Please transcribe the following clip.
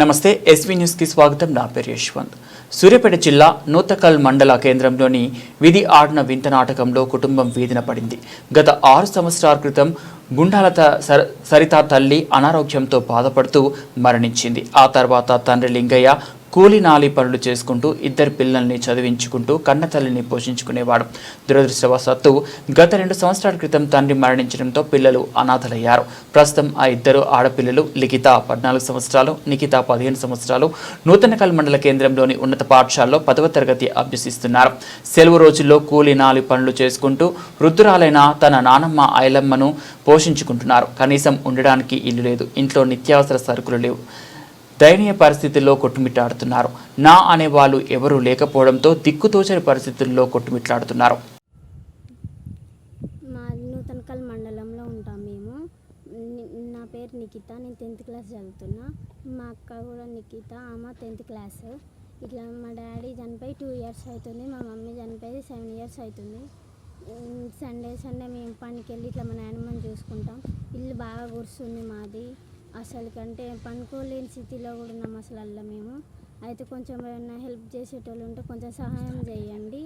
నమస్తే ఎస్వీ న్యూస్కి స్వాగతం. నా పేరు యశ్వంత్. సూర్యాపేట జిల్లా నూతకల్ మండల కేంద్రంలోని విధి ఆడిన వింత నాటకంలో కుటుంబం వీధిన పడింది. గత ఆరు సంవత్సరాల క్రితం గుండాలత సరి సరిత తల్లి అనారోగ్యంతో బాధపడుతూ మరణించింది. ఆ తర్వాత తండ్రి లింగయ్య కూలి నాలి పనులు చేసుకుంటూ ఇద్దరు పిల్లల్ని చదివించుకుంటూ కన్న తల్లిని పోషించుకునేవాడు. దురదృష్టవశాత్తు గత రెండు సంవత్సరాల క్రితం తండ్రి మరణించడంతో పిల్లలు అనాథలయ్యారు. ప్రస్తుతం ఆ ఇద్దరు ఆడపిల్లలు లిఖిత పద్నాలుగు సంవత్సరాలు నిఖిత పదిహేను సంవత్సరాలు. నూతనకల్ మండల కేంద్రంలోని ఉన్నత పాఠశాలలో పదవ తరగతి అభ్యసిస్తున్నారు. సెలవు రోజుల్లో కూలి నాలి పనులు చేసుకుంటూ వృద్ధురాలైన తన నానమ్మ ఐలమ్మను పోషించుకుంటున్నారు. కనీసం ఉండడానికి ఇల్లు లేదు. ఇంట్లో నిత్యావసర సరుకులు లేవు. దయనీయ పరిస్థితుల్లో కొట్టుమిట్టాడుతున్నారు. నా అనే వాళ్ళు ఎవరూ లేకపోవడంతో దిక్కుతోచని పరిస్థితుల్లో కొట్టుమిట్లాడుతున్నారు మా నూతనకల్ మండలంలో ఉంటాం మేము. నా పేరు నిఖిత నేను టెన్త్ క్లాస్ చదువుతున్నా. మా అక్క కూడా నిఖిత ఆమె టెన్త్ క్లాస్. ఇట్లా మా డాడీ చనిపోయి టూ ఇయర్స్ అవుతుంది మా మమ్మీ చనిపోయి సెవెన్ ఇయర్స్ అవుతుంది సండే సండే మేము పనికి వెళ్ళి ఇట్లా మా నాయనమ్మని చూసుకుంటాం. ఇల్లు బాగా గుర్స్తుంది మాది. అసలు కంటే పనుకోలేని స్థితిలో కూడా ఉన్నాం అసలు అల్ల మేము. అయితే కొంచెం ఏమైనా హెల్ప్ చేసేటోళ్ళు ఉంటే కొంచెం సహాయం చేయండి.